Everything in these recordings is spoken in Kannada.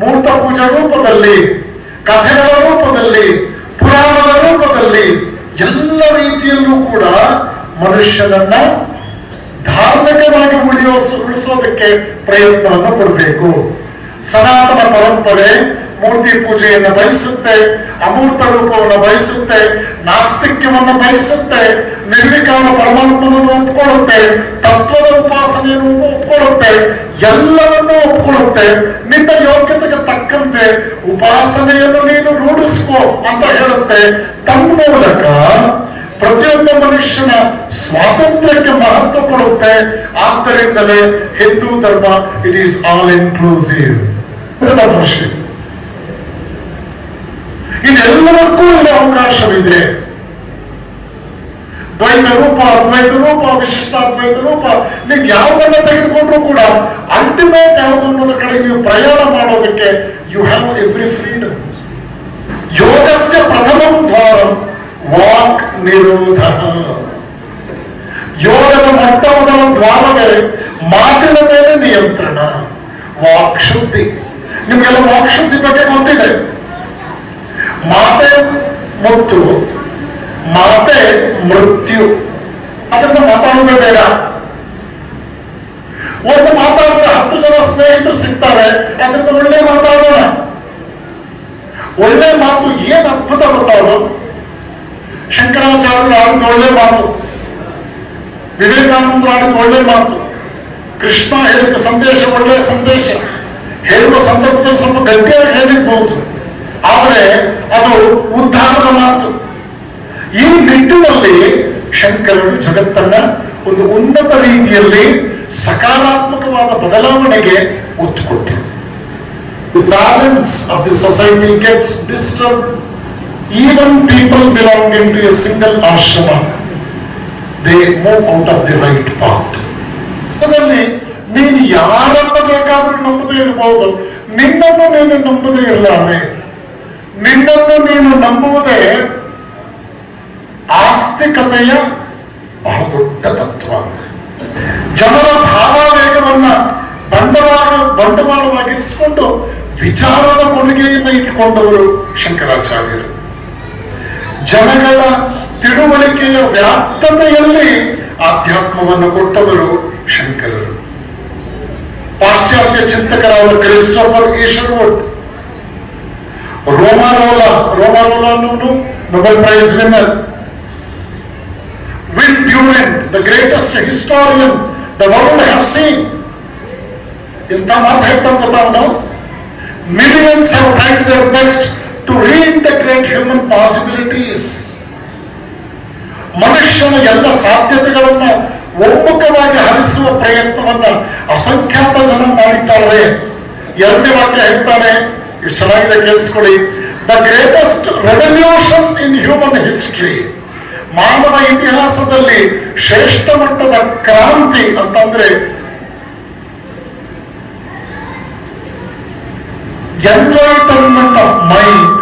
ರೂಪದಲ್ಲಿ ಕಥೆಗಳ ರೂಪದಲ್ಲಿ, ಪುರಾಣದ ರೂಪದಲ್ಲಿ ಎಲ್ಲ ರೀತಿಯಲ್ಲೂ ಕೂಡ ಮನುಷ್ಯನನ್ನ ಧಾರ್ಮಿಕವಾಗಿ ಉಳಿಯೋ, ಉಳಿಸೋದಕ್ಕೆ ಪ್ರಯತ್ನವನ್ನು ಕೊಡಬೇಕು. ಸನಾತನ ಪರಂಪರೆ ಮೂರ್ತಿ ಪೂಜೆಯನ್ನು ಬಯಸುತ್ತೆ, ಅಮೂರ್ತ ರೂಪವನ್ನು ಬಯಸುತ್ತೆ, ನಾಸ್ತಿಕ್ಯವನ್ನು ಬಯಸುತ್ತೆ, ನಿರ್ವಿಕಾರ ಪರಮಾತ್ಮನನ್ನು ಒಪ್ಪಿಕೊಳ್ಳುತ್ತೆ ತತ್ವದ ಉಪಾಸನೆಯನ್ನು ಒಪ್ಕೊಳ್ಳುತ್ತೆ, ಎಲ್ಲವನ್ನೂ ಒಪ್ಕೊಳ್ಳುತ್ತೆ. ನಿನ್ನ ಯೋಗ್ಯತೆಗೆ ತಕ್ಕಂತೆ ಉಪಾಸನೆಯನ್ನು ನೀನು ರೂಢಿಸ್ಕೋ ಅಂತ ಹೇಳುತ್ತೆ. ತಮ್ಮ ಮೂಲಕ ಪ್ರತಿಯೊಬ್ಬ ಮನುಷ್ಯನ ಸ್ವಾತಂತ್ರ್ಯಕ್ಕೆ ಮಹತ್ವ ಕೊಡುತ್ತೆ. ಆದ್ದರಿಂದಲೇ ಹಿಂದೂ ಧರ್ಮ ಇಟ್ ಈಸ್ ಆಲ್ ಇನ್ಕ್ಲೂಸಿವ್ ಇದೆಲ್ಲದಕ್ಕೂ ಇಲ್ಲಿ ಅವಕಾಶವಿದೆ. ದ್ವೈತ ರೂಪ, ಅದ್ವೈತ ರೂಪ, ವಿಶಿಷ್ಟ ಅದ್ವೈತ ರೂಪ, ನೀವು ಯಾವುದನ್ನ ತೆಗೆದುಕೊಂಡ್ರು ಕೂಡ ಅಲ್ಟಿಮೇಟ್ ಯಾವುದು ಅನ್ನೋದ್ರ ಕಡೆ ನೀವು ಪ್ರಯಾಣ ಮಾಡೋದಕ್ಕೆ ಯು ಹ್ಯಾವ್ ಎವ್ರಿ ಫ್ರೀಡಮ್ ಯೋಗಸ್ಯ ಪ್ರಥಮ ದ್ವಾರಂ, ವಾಕ್ ನಿರೋಧ. ಯೋಗದ ಮೊಟ್ಟ ಮೊದಲ ದ್ವಾರವೇ ಮಾತಿನ ಮೇಲೆ ನಿಯಂತ್ರಣ, ವಾಕ್ ಶುದ್ಧಿ. ನಿಮ್ಗೆಲ್ಲ ವಾಕ್ ಶುದ್ಧಿ ಬಗ್ಗೆ ಗೊತ್ತಿದೆ? ಮಾತೆ ಮುತ್ತು ಮಾತೆ ಮೃತ್ಯು. ಅದನ್ನ ಮಾತಾಡೋದೇ ಬೇಡ. ಒಂದು ಮಾತಾಡಿದ್ರೆ ಹತ್ತು ಜನ ಸ್ನೇಹಿತರು ಸಿಗ್ತಾರೆ. ಅದರಿಂದ ಒಳ್ಳೆ ಮಾತಾಡೋಣ. ಒಳ್ಳೆ ಮಾತು ಏನ್ ಅದ್ಭುತ ಗೊತ್ತಾದ್ರು ಶಂಕರಾಚಾರ್ಯರು ಆಡಿದ ಒಳ್ಳೆ ಮಾತು. ವಿವೇಕಾನಂದರು ಆಡಿದ ಒಳ್ಳೆ ಮಾತು. ಕೃಷ್ಣ ಹೇಳಿದ ಸಂದೇಶ ಒಳ್ಳೆಯ ಸಂದೇಶ. ಹೇಳುವ ಸಂದರ್ಭದಲ್ಲಿ ಸ್ವಲ್ಪ ಗಟ್ಟಿಯಾಗಿ ಹೇಳಿರ್ಬಹುದು ಆದರೆ ಅದು ಉದ್ಧಾರದ ಮಾತು. ಈ ನಿಟ್ಟಿನಲ್ಲಿ ಶಂಕರರು ಜಗತ್ತನ್ನ ಒಂದು ಉನ್ನತ ರೀತಿಯಲ್ಲಿ ಸಕಾರಾತ್ಮಕವಾದ ಬದಲಾವಣೆಗೆ ಒತ್ತು ಕೊಟ್ಟರು the balance of the society gets disturb Even people belonging to a single ashram they move out of the right path. ಅದರಲ್ಲಿ ನೀನು ಯಾರನ್ನ ಬೇಕಾದ್ರೂ ನಂಬದೇ ಇರಬಹುದು ನಿನ್ನನ್ನು ನೀನು ನಂಬದೇ ಇರಲಾರೆ ನಿನ್ನನ್ನು ನೀನು ನಂಬುವುದೇ ಆಸ್ತಿಕತೆಯ ಬಹಳ ದೊಡ್ಡ ತತ್ವ ಜನರ ಭಾವಾವೇಗವನ್ನ ಬಂಡವಾಳ ಬಂಡವಾಳವಾಗಿರಿಸಿಕೊಂಡು ವಿಚಾರದ ಕೊಡುಗೆಯನ್ನು ಇಟ್ಟುಕೊಂಡವರು ಶಂಕರಾಚಾರ್ಯರು. ಜನಗಳ ತಿಳುವಳಿಕೆಯ ವ್ಯಾಪ್ತತೆಯಲ್ಲಿ ಆಧ್ಯಾತ್ಮವನ್ನು ಕೊಟ್ಟವರು ಶಂಕರರು. ಪಾಶ್ಚಾತ್ಯ ಚಿಂತಕರಾದ Christopher Isherwood Romain Rolland Romain Rolland ಅನ್ನೋನು Nobel prize winner Will Durant the greatest historian the world has seen ಎಂತ ಮಾತು ಹೇಳ್ತಾನೆ ಗೊತ್ತಾವನು millions have tried their best to reintegrate human possibilities ಮನುಷ್ಯನ ಎಲ್ಲ ಸಾಧ್ಯತೆಗಳನ್ನು ಒಮ್ಮುಖವಾಗಿ ಹರಿಸುವ ಪ್ರಯತ್ನವನ್ನು ಅಸಂಖ್ಯಾತ ಜನ ಮಾಡಿದ್ದಾರೆ. ಎರಡನೇ ವಾಕ್ಯ ಹೇಳ್ತಾನೆ, ಇಷ್ಟು ಚೆನ್ನಾಗಿದೆ ಕೇಳಿಸ್ಕೊಳ್ಳಿ. The greatest revolution in human history ಮಾನವ ಇತಿಹಾಸದಲ್ಲಿ ಶ್ರೇಷ್ಠ ಮಟ್ಟದ ಕ್ರಾಂತಿ ಅಂತಂದ್ರೆ enlightenment of mind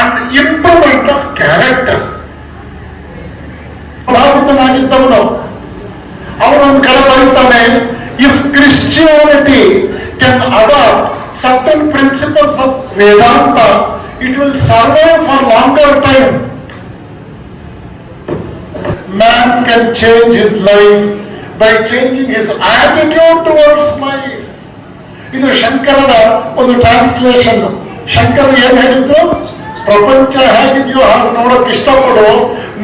and improvement of character ಭಾವಿತನಾಗಿದ್ದವನು ಅವನೊಂದು ಕಡೆ ಬರೀತಾನೆ if Christianity can adapt certain principles of Vedanta it will survive for longer time man can change his life by changing his attitude towards life. ಇದು ಶಂಕರನ ಒಂದು ಟ್ರಾನ್ಸ್ಲೇಷನ್ ಶಂಕರ ಏನ್ ಹೇಳಿದ್ದು? ಪ್ರಪಂಚ ಹೇಗಿದೆಯೋ ಹಾಗೆ ನೋಡಕ್ ಇಷ್ಟಪಡು,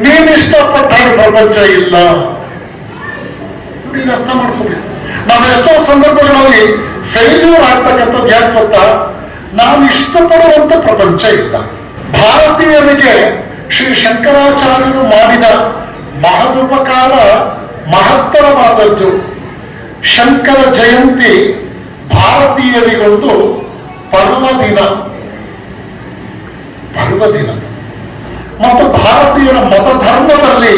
ನೀನ್ ಇಷ್ಟಪಟ್ಟ ಹಾಗೆ ಪ್ರಪಂಚ ಇಲ್ಲ. ಇದು ಅರ್ಥ ಮಾಡ್ಕೊಳ್ಳಿ. ನಾವು ಎಷ್ಟೋ ಸಂದರ್ಭಗಳಲ್ಲಿ ಫೇಲ್ಯೂರ್ ಆಗ್ತಕ್ಕಂಥದ್ದು ಯಾಕೆ ಗೊತ್ತಾ? ನಾವು ಇಷ್ಟಪಡುವಂತ ಪ್ರಪಂಚ ಇಲ್ಲ. ಭಾರತೀಯರಿಗೆ ಶ್ರೀ ಶಂಕರಾಚಾರ್ಯರು ಮಾಡಿದ ಮಹದುಪಕಾರ ಮಹತ್ತರವಾದದ್ದು. ಶಂಕರ ಜಯಂತಿ ಭಾರತೀಯರಿಗೊಂದು ಪರ್ವದಿನ ಪರ್ವದಿನ ಮತ್ತು ಭಾರತೀಯರ ಮತಧರ್ಮದಲ್ಲಿ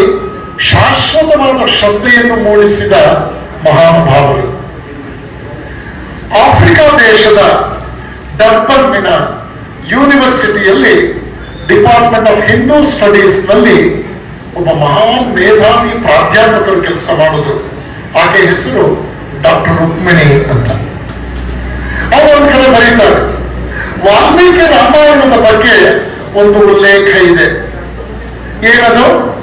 ಶಾಶ್ವತವಾದ ಶ್ರದ್ಧೆಯನ್ನು ಮೂಡಿಸಿದ ಮಹಾನುಭಾವರು. ಆಫ್ರಿಕಾ ದೇಶದ ಡರ್ಬನ್ನಿನ ಯೂನಿವರ್ಸಿಟಿಯಲ್ಲಿ ಡಿಪಾರ್ಟ್ಮೆಂಟ್ ಆಫ್ ಹಿಂದೂ ಸ್ಟಡೀಸ್ನಲ್ಲಿ ಒಬ್ಬ ಮಹಾನ್ ಮೇಧಾವಿ ಪ್ರಾಧ್ಯಾಪಕರು ಕೆಲಸ ಮಾಡುದು. ಆಕೆ ಹೆಸರು ಡಾಕ್ಟರ್ ರುಕ್ಮಿಣಿ ಅಂತ. ಅವರು ಒಂದು ಕಡೆ ಬರೀತಾರೆ, ವಾಲ್ಮೀಕಿ ರಾಮಾಯಣದ ಬಗ್ಗೆ ಒಂದು ಉಲ್ಲೇಖ ಇದೆ. ಏನದು?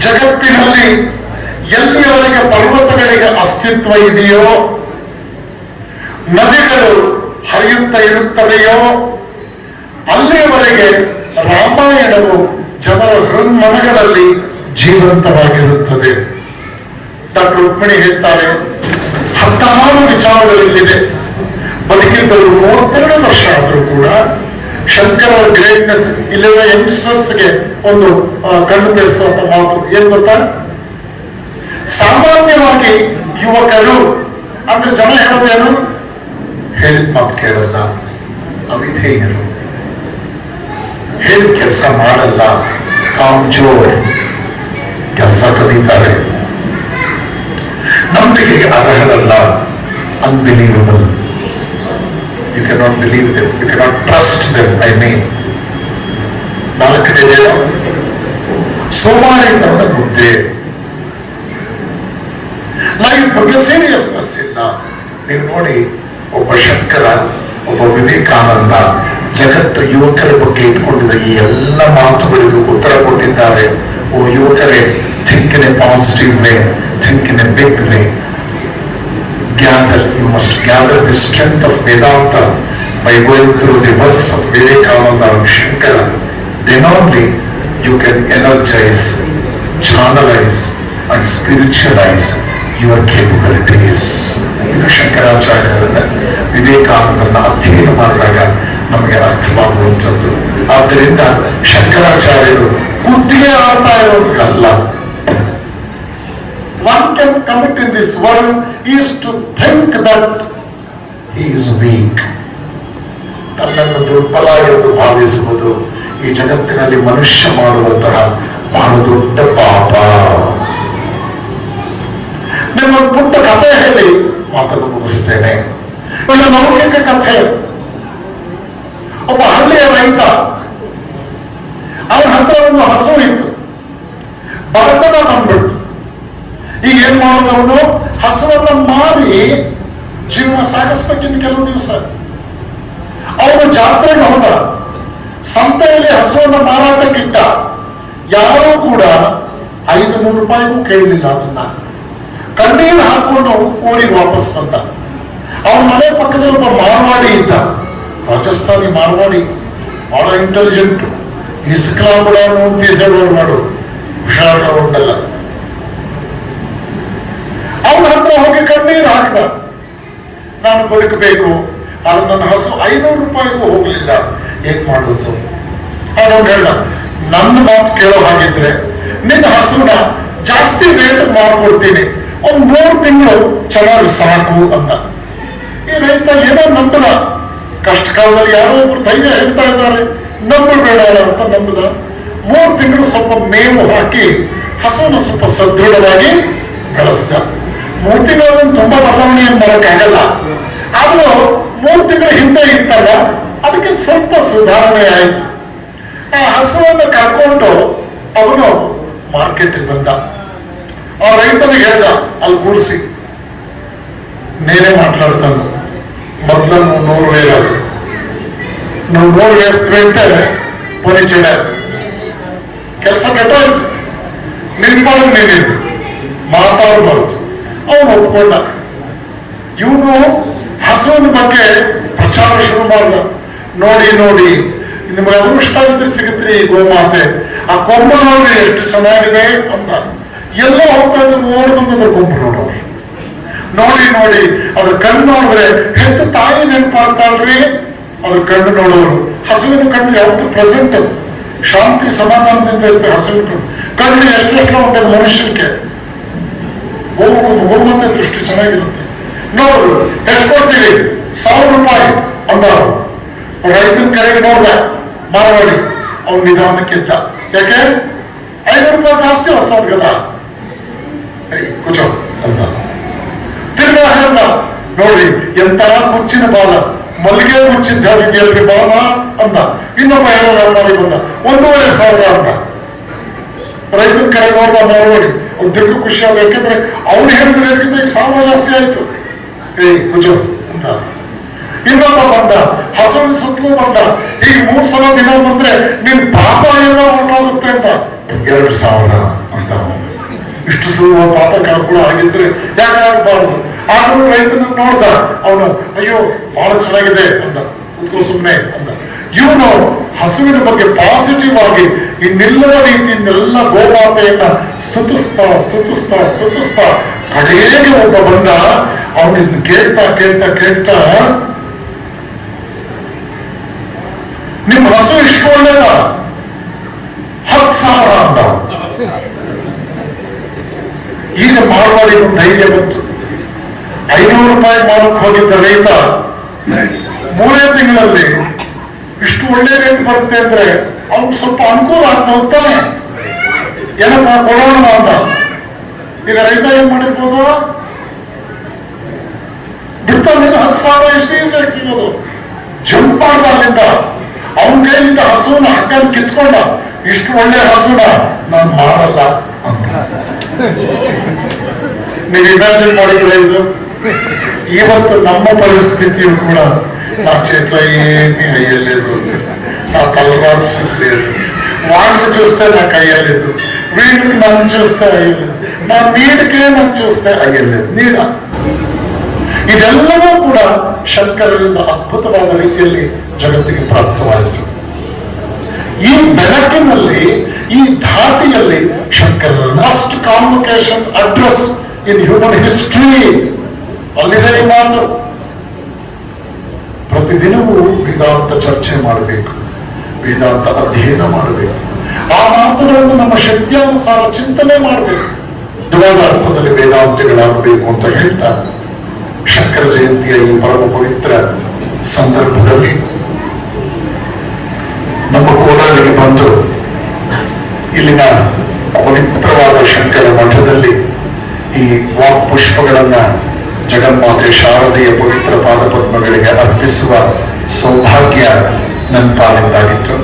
ಜಗತ್ತಿನಲ್ಲಿ ಎಲ್ಲಿಯವರೆಗೆ ಪರ್ವತಗಳಿಗೆ ಅಸ್ತಿತ್ವ ಇದೆಯೋ, ನದಿಗಳು ಹರಿಯುತ್ತಾ ಇರುತ್ತವೆಯೋ, ಅಲ್ಲಿಯವರೆಗೆ ರಾಮಾಯಣವು ಜನರ ಹೃನ್ಮನಗಳಲ್ಲಿ ಜೀವಂತವಾಗಿರುತ್ತದೆ. ಡಾಕ್ಟರ್ ರುಕ್ಮಿಣಿ ಹೇಳ್ತಾರೆ, ಹತ್ತಾರು ವಿಚಾರಗಳಿಲ್ಲಿದೆ. ಬದುಕಿದ್ದವರು ಮೂವತ್ತೆರಡು ವರ್ಷ ಆದರೂ ಕೂಡ ಶಂಕರ ಗ್ರೇಟ್ನೆಸ್ ಇಲ್ಲಿರುವ ಯಂಗ್ಸ್ಟರ್ಸ್ಗೆ ಒಂದು ಕಂಡು ಕಣ್ಣು ತೆರೆಸುವಂತ ಮಾತು. ಏನ್ ಗೊತ್ತಾ? ಸಾಮಾನ್ಯವಾಗಿ ಯುವಕರು, ಅಂದ್ರೆ ಜನ ಹೇಳೋದೇನು ಹೇಳಿದ ಮಾತು ಕೇಳಲ್ಲ. ಅವಿಧೇಯರು. ಹೇಳಿದ ಕೆಲಸ ಮಾಡಲ್ಲ? ಕಾಂಜೋರ್ ಕೆಲಸ ಕಲಿತಾರೆ ನಂಬಿಕೆಗೆ ಅರ್ಹರಲ್ಲ. Unbelievable you cannot believe them you cannot trust them I mean ನಾಲ್ಕನೇ ಸೋಮಾರಿತನದ ಮುದ್ದೆ. ಲೈಫ್ ಬಗ್ಗೆ ಸೀರಿಯಸ್ನೆಸ್ ಇಲ್ಲ. ನೀವು ನೋಡಿ, ಒಬ್ಬ ಶಂಕರ, ಒಬ್ಬ ವಿವೇಕಾನಂದ ಜಗತ್ತು ಯುವಕರೇ ಕೊಟ್ಟು ಇಟ್ಕೊಂಡಿದೆ ಈ ಎಲ್ಲ ಮಾತುಗಳಿಗೂ ಉತ್ತರ ಕೊಟ್ಟಿದ್ದಾರೆ. ಓ ಯುವಕರೇ ಥಿಂಕಿನೆ ಪಾಸಿಟಿವ್ ರೇ ಥಿಂಕಿನೆ ಬಿಗ್ ರೇ gather, you must gather the strength of Vedanta by going through the works of Vivekananda Shankara. Then only you can energise channelise and spiritualise your capabilities ಇದು ಶಂಕರಾಚಾರ್ಯರನ್ನು ವಿವೇಕಾನಂದನ ಅಧ್ಯಯನ ಮಾಡಿದಾಗ ನಮಗೆ ಅರ್ಥವಾಗುವಂಥದ್ದು. ಆದ್ದರಿಂದ ಶಂಕರಾಚಾರ್ಯರು ಬುದ್ಧಿಗೆ ಆಡ್ತಾ ಇರೋದಕ್ಕಲ್ಲ one can commit in this world is to think that he is weak. ತನ್ನನ್ನು ದುರ್ಬಲ ಎಂದು ಭಾವಿಸುವುದು ಈ ಜಗತ್ತಿನಲ್ಲಿ ಮನುಷ್ಯ ಮಾಡುವಂತಹ ಬಹಳ ದೊಡ್ಡ ಪಾಪ. ನಿಮ್ಮೊಂದು ಪುಟ್ಟ ಕಥೆ ಹೇಳಿ ಮಾತನ್ನು ಮುಗಿಸ್ತೇನೆ. ಒಂದು ಲೌಕಿಕ ಕಥೆ ಒಬ್ಬ ಹಳ್ಳಿಯ ರೈತ ಅವನ ಹತ್ರ ಒಂದು ಹಸು ಇತ್ತು. ಬಡತನ ಬಂದ್ಬಿಡ್ತು. ಈಗ ಏನ್ ಮಾಡೋದು ಅವನು? ಹಸುವನ್ನ ಮಾರಿ ಜೀವನ ಸಾಗಿಸ್ಬೇಕಿನ್ನು ಕೆಲವು ದಿವಸ. ಅವನು ಜಾತ್ರೆಗೆ ಹೋದ ಸಂತೆಯಲ್ಲಿ ಹಸುವನ್ನ ಮಾರಾಟಕ್ಕಿಟ್ಟ. ಯಾರೂ ಕೂಡ ಐದು ನೂರು ರೂಪಾಯಿಗೂ ಕೇಳಲಿಲ್ಲ ಅದನ್ನ. ಕಣ್ಣೀರು ಹಾಕೊಂಡು ಊರಿಗೆ ವಾಪಸ್ ಬಂದ. ಅವನ ಮನೆ ಪಕ್ಕದಲ್ಲಿ ಒಬ್ಬ ಮಾರ್ವಾಡಿ ಇದ್ದ. ರಾಜಸ್ಥಾನಿ ಮಾರ್ವಾಡಿ, ಬಹಳ ಇಂಟೆಲಿಜೆಂಟ್ ಇಸ್ಲಾಂಗಳ ತೀಸಗಳು ఉన్నాడు హుషారుగా ಅವನ ಹತ್ರ ಹೋಗಿ ಕಣ್ಣೀರು ಹಾಕಿದ. ನಾನು ಬದುಕಬೇಕು. ಆದ್ರೆ ನನ್ನ ಹಸು ಐನೂರು ರೂಪಾಯಿಗೂ ಹೋಗ್ಲಿಲ್ಲ. ಏನ್ ಮಾಡೋದು ಅವನು ಹೇಳ. ನನ್ನ ಮಾತು ಕೇಳೋ ಹಾಗಿದ್ರೆ ನಿನ್ನ ಹಸುನ ಜಾಸ್ತಿ ರೇಟ್ ಮಾಡ್ಕೊಡ್ತೀನಿ. ಒಂದ್ ಮೂರು ತಿಂಗಳು ಚೆನ್ನಾಗಿ ಸಾಕು ಅಂತ ಈ ರೈತ ಏನೋ ನಂಬದ ಕಷ್ಟ ಕಾಲದಲ್ಲಿ ಯಾರೋ ಒಬ್ರು ಧೈರ್ಯ ಹೇಳ್ತಾ ಇದ್ದಾರೆ. ನಂಬಬೇಡ ಅಂತ ನಂಬದ. ಮೂರು ತಿಂಗಳು ಸ್ವಲ್ಪ ಮೇವು ಹಾಕಿ ಹಸುವನ್ನು ಸ್ವಲ್ಪ ಸದೃಢವಾಗಿ ಬೆಳೆಸ್ದ. ಮೂರು ತಿಂಗಳಲ್ಲಿ ತುಂಬಾ ಬದಲಾವಣೆಯನ್ನು ಬರೋಕ್ಕಾಗಲ್ಲ ಆದರೂ ಮೂರು ತಿಂಗಳ ಹಿಂದೆ ಇತ್ತಲ್ಲ, ಅದಕ್ಕೆ ಸ್ವಲ್ಪ ಸುಧಾರಣೆ ಆಯಿತು. ಆ ಹಸುವನ್ನು ಕರ್ಕೊಂಡು ಅವನು ಮಾರ್ಕೆಟಿಗೆ ಬಂದ. ಆ ರೈತನಿಗೆ ಹೇಳ್ದ, ಅಲ್ಲಿ ಗುಡಿಸಿ. ನೇನೆ ಮಾತಾಡ್ತಾನು ಮೊದ್ಲನ್ನು ನೂರು నువ్వు నూరు వేస్తుంటే పోనీ చేయలేదు ಕೆಲಸ ಕೆಟ್ಟೋಯ್ತು ನಿನ್ಪಾಡು ನೀನಿದ್ದು ಮಾತಾಡಬಾರ್ದು ಅವನು ಒಪ್ಕೊಂಡ ಇವನು ಹಸುವಿನ ಬಗ್ಗೆ ಪ್ರಚಾರ ಶುರು ಮಾಡಿದ ನೋಡಿ ನೋಡಿ ನಿಮ್ಗೆ ಅದೃಷ್ಟ ಇದ್ರೆ ಸಿಗುತ್ತೆ ಈ ಗೋಮಾತೆ ಆ ಕೊಂಬ ನೋಡಿ ಎಷ್ಟು ಚೆನ್ನಾಗಿದೆ ಅಂತ ಎಲ್ಲೋ ಹೋಗ್ತಾ ಇದ್ರೆ ಓಡ್ ಬಂದಿದ್ರು ಕೊಂಬ ನೋಡೋರು ನೋಡಿ ನೋಡಿ ಅದ್ರ ಕಣ್ಣು ನೋಡಿದ್ರೆ ಹೆತ್ತ ತಾಯಿ ನೆನಪಾಗ್ತಾಳ್ರಿ ಅದ್ರ ಕಣ್ಣು ನೋಡೋರು. ಹಸುವಿನ ಕಣ್ಣು ಯಾವತ್ತು ಪ್ರೆಸೆಂಟ್ ಅದು. ಶಾಂತಿ ಸಮಾಧಾನದಿಂದ ಇರುತ್ತೆ ಹಸುವಿನ ಕಣ್ಣು. ಕಣ್ಣು ಎಷ್ಟೆಷ್ಟು ಅದು ಮನುಷ್ಯಕ್ಕೆ? ಹೋಗುವಂತ ದೃಷ್ಟಿ ಚೆನ್ನಾಗಿರುತ್ತೆ. ನೋಡು ಎಷ್ಟು ಕೊಡ್ತೀರಿ ಸಾವಿರ ರೂಪಾಯಿ ಅಂದವರು ರೈತನ ಕರೆಗೆ ನೋಡ್ದ ಮಾರವಾಡಿ. ಅವ್ನು ನಿಧಾನಕ್ಕಿದ್ದ ಯಾಕೆ? ಐನೂರು ರೂಪಾಯಿ ಜಾಸ್ತಿ ಹೊಸ ಕುಚೋ ಏಯ್, ಕೂಚೋ ಅಂತ. ತಿರ್ಗಾ ಹೇಳ್ದ. ನೋಡಿ ಎಂತರ ಮುಚ್ಚಿನ ಬಾಲ. ಮಲ್ಲಿಗೆ ಮುಚ್ಚಿದ್ದ ವಿದ್ಯಾರ್ಥಿ ಬಾಲ ಅಂದ ಇನ್ನೊಬ್ಬ ಹೇಳೋ ವ್ಯಾಪಾರಿ ಬಂದ. ಒಂದೂವರೆ ಸಾವಿರ ಅಂದ ರೈತನ ಕಡೆ ನೋಡ್ದ ಮಾರವಾಡಿ ಅವ್ನು ತಿರ್ಗು ಖುಷಿ ಆದ ಯಾಕೆಂದ್ರೆ ಅವ್ನು ಹೇಳಿದ ಯಾಕೆಂದ್ರೆ ಸಾವಿರ ಜಾಸ್ತಿ ಆಯ್ತು. ಏ ಕುಜು ಅಂತ. ಇನ್ನೊಬ್ಬ ಬಂದ. ಹಸುವಿನ ಸುತ್ತಲೂ ಬಂದ. ಈಗ ಮೂರ್ ಸಲ ದಿನ ಬಂದ್ರೆ ನಿನ್ ಪಾಪ ಏನೋ ಉಂಟಾಗುತ್ತೆ ಅಂತ. ಎರಡು ಸಾವಿರ ಅಂತ. ಇಷ್ಟು ಸುಲಭ ಪಾಪ ಕೂಡ ಆಗಿದ್ರೆ ಯಾಕೆ ಆಗ್ಬಾರ್ದು? ಆದ್ರೂ ರೈತನ ನೋಡ್ದ. ಅವನು, ಅಯ್ಯೋ, ಬಹಳ ಚೆನ್ನಾಗಿದೆ ಅಂದ. ಕೂತ್ಕೋ ಸುಮ್ಮನೆ ಅಂದ. ಇವನು ಹಸುವಿನ ಬಗ್ಗೆ ಪಾಸಿಟಿವ್ ಆಗಿ ಇನ್ನಿಲ್ಲದ ರೀತಿಯಿಂದೆಲ್ಲ ಗೋಮಾತೆಯನ್ನ ಸ್ತುತಿಸ್ತಾ ಸ್ತುತಿಸ್ತಾ ಸ್ತುತಿಸ್ತಾ ಕಡೆಗೆ ಒಬ್ಬ ಬಂದ. ಅವನಿಂದ ಕೇಳ್ತಾ ಕೇಳ್ತಾ ಕೇಳ್ತಾ, ನಿಮ್ಮ ಹಸು ಇಷ್ಟು ಒಳ್ಳೆಯ ಹತ್ತು ಸಾವಿರ ಅಂದ. ಈಗ ಒಂದು ಧೈರ್ಯ ಬಂತು. ಐನೂರು ರೂಪಾಯಿ ಮಾಡಕ್ ಹೋಗಿದ್ದ ರೈತ. ಮೂರೇ ತಿಂಗಳಲ್ಲಿ ಇಷ್ಟು ಒಳ್ಳೆ ರೇಟ್ ಬರುತ್ತೆ ಅಂದ್ರೆ ಅವ್ನು ಸ್ವಲ್ಪ ಅನುಕೂಲ ಆಗ್ತಾ ಹೋಗ್ತಾನೆ ಏನಪ್ಪ ಕೊಡೋಣ ಅಂತ? ಈಗ ರೈತ ಏನ್ ಮಾಡಿರ್ಬೋದು? ಬಿಡ್ತಾನೆ ಹತ್ತು ಸಾವಿರ ಎಷ್ಟು ಈಸಿಯಾಗಿ ಸಿಗೋದು. ಜಂಪ್ ಮಾಡ್ದ ಅಲ್ಲಿಂದ ಅವನ ಕೈಲಿಂದ ಹಸುವನ್ನ ಹಗ್ಗಲ್ಲಿ ಕಿತ್ಕೊಂಡ ಇಷ್ಟು ಒಳ್ಳೆ ಹಸುನ ನಾನು ಮಾಡಲ್ಲ ಅಂತ. ನೀವು ಇಮ್ಯಾಜಿನ್ ಮಾಡಿದ್ರೆ ಇದು? ಇವತ್ತು ನಮ್ಮ పరిస్థితియు కూడా నా చేతిలో ఏమీ అయ్యలేదు నా తలరాల్సింది లేదు వాళ్ళని చూస్తే నాకు అయ్యలేదు వీళ్ళకి నన్ను చూస్తే అయ్యలేదు నా నీటికే నన్ను చూస్తే అయ్యలేదు నీడ ಇದೆಲ್ಲವೂ ಕೂಡ ಶಂಕರರಿಂದ ಅದ್ಭುತವಾದ ರೀತಿಯಲ್ಲಿ ಜಗತ್ತಿಗೆ ಪ್ರಾಪ್ತವಾಯಿತು ಈ ಬೆಳಕಿನಲ್ಲಿ ಈ ಧಾಟಿಯಲ್ಲಿ ಶಂಕರರ first convocation address in human history ಅಲ್ಲಿದೆ ಈ ಮಾತು ಪ್ರತಿದಿನವೂ ವೇದಾಂತ ಚರ್ಚೆ ಮಾಡಬೇಕು, ವೇದಾಂತ ಅಧ್ಯಯನ ಮಾಡಬೇಕು. ಆ ಮಾತುಗಳನ್ನು ನಮ್ಮ ಶಕ್ತಿಯಾನುಸಾರ ಚಿಂತನೆ ಮಾಡಬೇಕು. ದೃಢ ಅರ್ಥದಲ್ಲಿ ವೇದಾಂತಗಳಾಗಬೇಕು ಅಂತ ಹೇಳ್ತಾ ಶಂಕರ ಜಯಂತಿಯ ಈ ಪರಮ ಪವಿತ್ರ ಸಂದರ್ಭದಲ್ಲಿ ನಮ್ಮ ಕೋಲಾರಿಗೆ ಬಂದು ಇಲ್ಲಿನ ಪವಿತ್ರವಾದ ಶಂಕರ ಮಠದಲ್ಲಿ ಈ ವಾಕ್ ಪುಷ್ಪಗಳನ್ನ ಜಗನ್ಮಾತೆ ಶಾರದೆಯ ಪವಿತ್ರ ಪಾದಪದ್ಮಗಳಿಗೆ ಅರ್ಪಿಸುವ ಸೌಭಾಗ್ಯ ನನ್ನ ಪಾಲಿಂದಾಗಿತ್ತು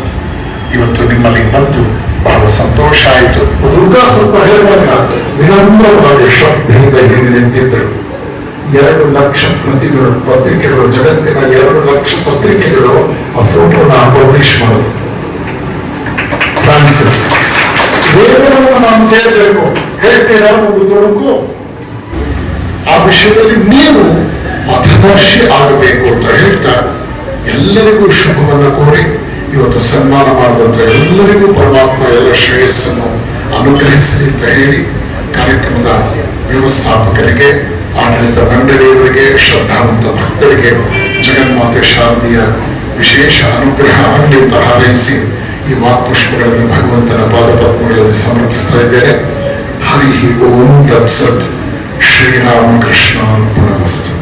ಇವತ್ತು ನಿಮ್ಮಲ್ಲಿ ಬಂದು ಬಹಳ ಸಂತೋಷ ಆಯಿತು. ದುರ್ಗಾ ಸ್ವಲ್ಪ ಹೇಳಿದಾಗ ವಿನಮ್ರವಾಗಿ ಶ್ರದ್ಧೆಯಿಂದ ಹೇಗೆ ನಿಂತಿದ್ರು. ಎರಡು ಲಕ್ಷ ಪ್ರತಿಗಳು ಪತ್ರಿಕೆಗಳು, ಜಗತ್ತಿನ ಎರಡು ಲಕ್ಷ ಪತ್ರಿಕೆಗಳು ಆ ಫೋಟೋನ ಪಬ್ಲಿಷ್ ಮಾಡುದು. ಫ್ರಾನ್ಸಿಸ್. ನಾನು ಕೇಳಬೇಕು ಹೇಳ್ತೀರಾ ಒಂದು ವಿಷಯದಲ್ಲಿ ನೀವು ಮತದರ್ಶಿ ಆಗಬೇಕು ಅಂತ ಹೇಳ್ತಾ ಎಲ್ಲರಿಗೂ ಶುಭವನ್ನು ಕೋರಿ ಇವತ್ತು ಸನ್ಮಾನ ಮಾಡುವಂತ ಎಲ್ಲರಿಗೂ ಪರಮಾತ್ಮ ಎಲ್ಲ ಶ್ರೇಯಸ್ಸನ್ನು ಅನುಗ್ರಹಿಸಲಿ ಅಂತ ಹೇಳಿ ಕಾರ್ಯಕ್ರಮದ ವ್ಯವಸ್ಥಾಪಕರಿಗೆ, ಆಡಳಿತ ಮಂಡಳಿಯವರಿಗೆ, ಶ್ರದ್ಧಾವಂತ ಭಕ್ತರಿಗೆ ಜಗನ್ಮಾತೆ ಶಾರದೀಯ ವಿಶೇಷ ಅನುಗ್ರಹ ಆಗಲಿ ಅಂತ ಹಾರೈಸಿ ಈ ವಾಕ್ಪುಷ್ಪಗಳನ್ನು ಭಗವಂತನ ಪಾದಪದ್ಮಗಳಲ್ಲಿ ಸಮರ್ಪಿಸ್ತಾ ಇದ್ದೇನೆ. ಹರಿ ಓಂ ತತ್ಸತ್. Shri Ram Krishna Pranamastu.